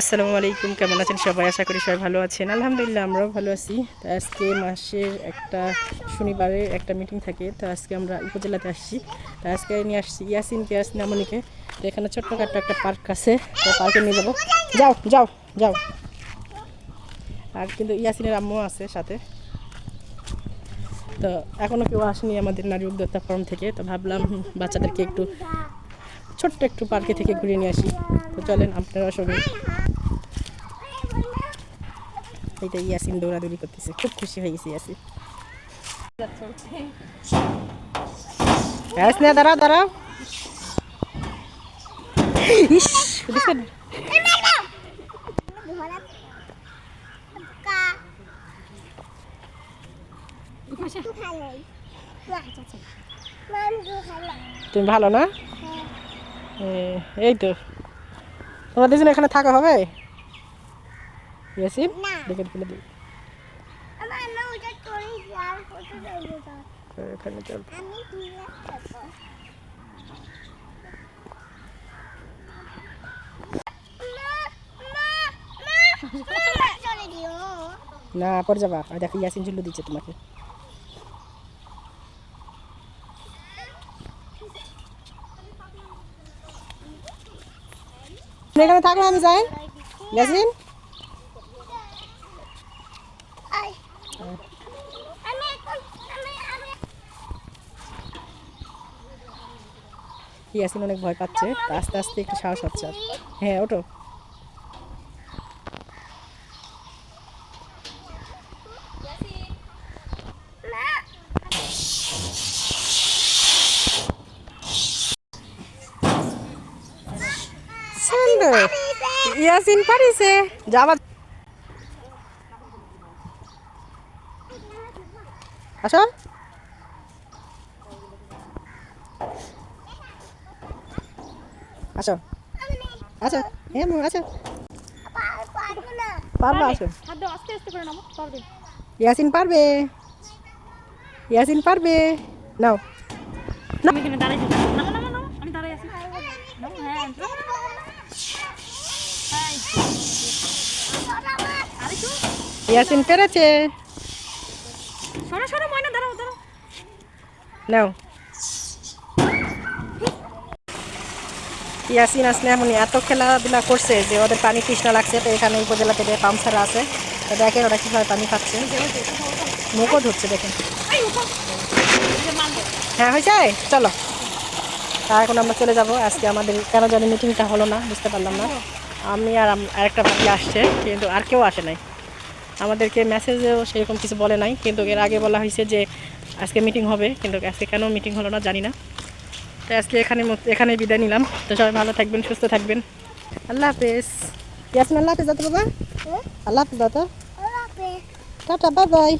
আসসালামু আলাইকুম, কেমন আছেন সবাই? আশা করি সবাই ভালো আছেন। আলহামদুলিল্লাহ, আমরাও ভালো আছি। তো আজকে মাসের একটা শনিবারে একটা মিটিং থাকে। তো আজকে আমরা উপজেলাতে আসছি। তো আজকে নিয়ে আসছি ইয়াসিনকে আসিন আমনিকে তো এখানে ছোট্টখাট্ট একটা পার্ক আছে। তো পার্কে নিয়ে যাব। যাও যাও যাও। আর কিন্তু ইয়াসিনের আম্মু আছে সাথে। তো এখনও কেউ আসেনি আমাদের নারী উদ্যোক্তা ফোরাম থেকে। তো ভাবলাম বাচ্চাদেরকে একটু ছোট্ট একটু পার্কে থেকে ঘুরে নিয়ে আসি। তো চলেন, আপনারা সবাই। এইটা ইয়াসিন দৌড়াদৌড়ি করতেছে। খুব খুশি হয়ে গেছি ইয়াসিন। না দাঁড়াও দাঁড়াও। ইস তুমি ভালো না? এ, এই তো। তোমরা দুজন এখানে থাকা হবে? ইয়াসিন না। দেখে ফেলে দিই এখানে চল না পরে যাবা। আর দেখো ইয়াসিন ঝুল্লু দিচ্ছে তোমাকে। তুমি এখানে থাকো আমি যাই। ইয়াসিন আই আমি এখন আমি আমি ইয়াসিন অনেক ভয় পাচ্ছে। আস্তে আস্তে একটু সাহস হচ্ছে। হ্যাঁ ওটো ইয়াসিন পারিছে। যাবা আসো। আসো। আসো। হ্যাঁ মা, আসো। পারব আসো। আস্তে আস্তে করে নামো পারবে। ইয়াসিন পারবে। ইয়াসিন পারবে। নাও। আমি এখানে দাঁড়াই নামো নামো নামো। আমি দাঁড়াই আছি। নামো হ্যাঁ ইয়াসিন পেরেছে। সরো সরো ময়না দাঁড়াও দাঁড়াও। নাও। ইয়াসিন আসলে এমন এত খেলাধুলা করছে যে ওদের পানি তৃষ্ণা লাগছে তো এখানে উপজেলা থেকে পাম্প ছাড়া আছে তো দেখেন ওরা কীভাবে পানি খাচ্ছে। মুখও ধরছে দেখেন। হ্যাঁ হয়েছে? চলো। তা এখন আমরা চলে যাব। আজকে আমাদের কেন জানি মিটিংটা হলো না বুঝতে পারলাম না। আমি আর আরেকটা ভাবি আসছে কিন্তু আর কেউ আসে নাই। আমাদেরকে মেসেজেও সেরকম কিছু বলে নাই। কিন্তু এর আগে বলা হয়েছে যে আজকে মিটিং হবে। কিন্তু আজকে কেন মিটিং হলো না জানি না। তো আজকে এখানে এখানে বিদায় নিলাম। তো সবাই ভালো থাকবেন সুস্থ থাকবেন। আল্লাহ হাফেজ। ইয়াসমিন আল্লাহ হাফেজ দাদা বাবা? আল্লাহ হাফেজ। দাদা টাটা বাই বাই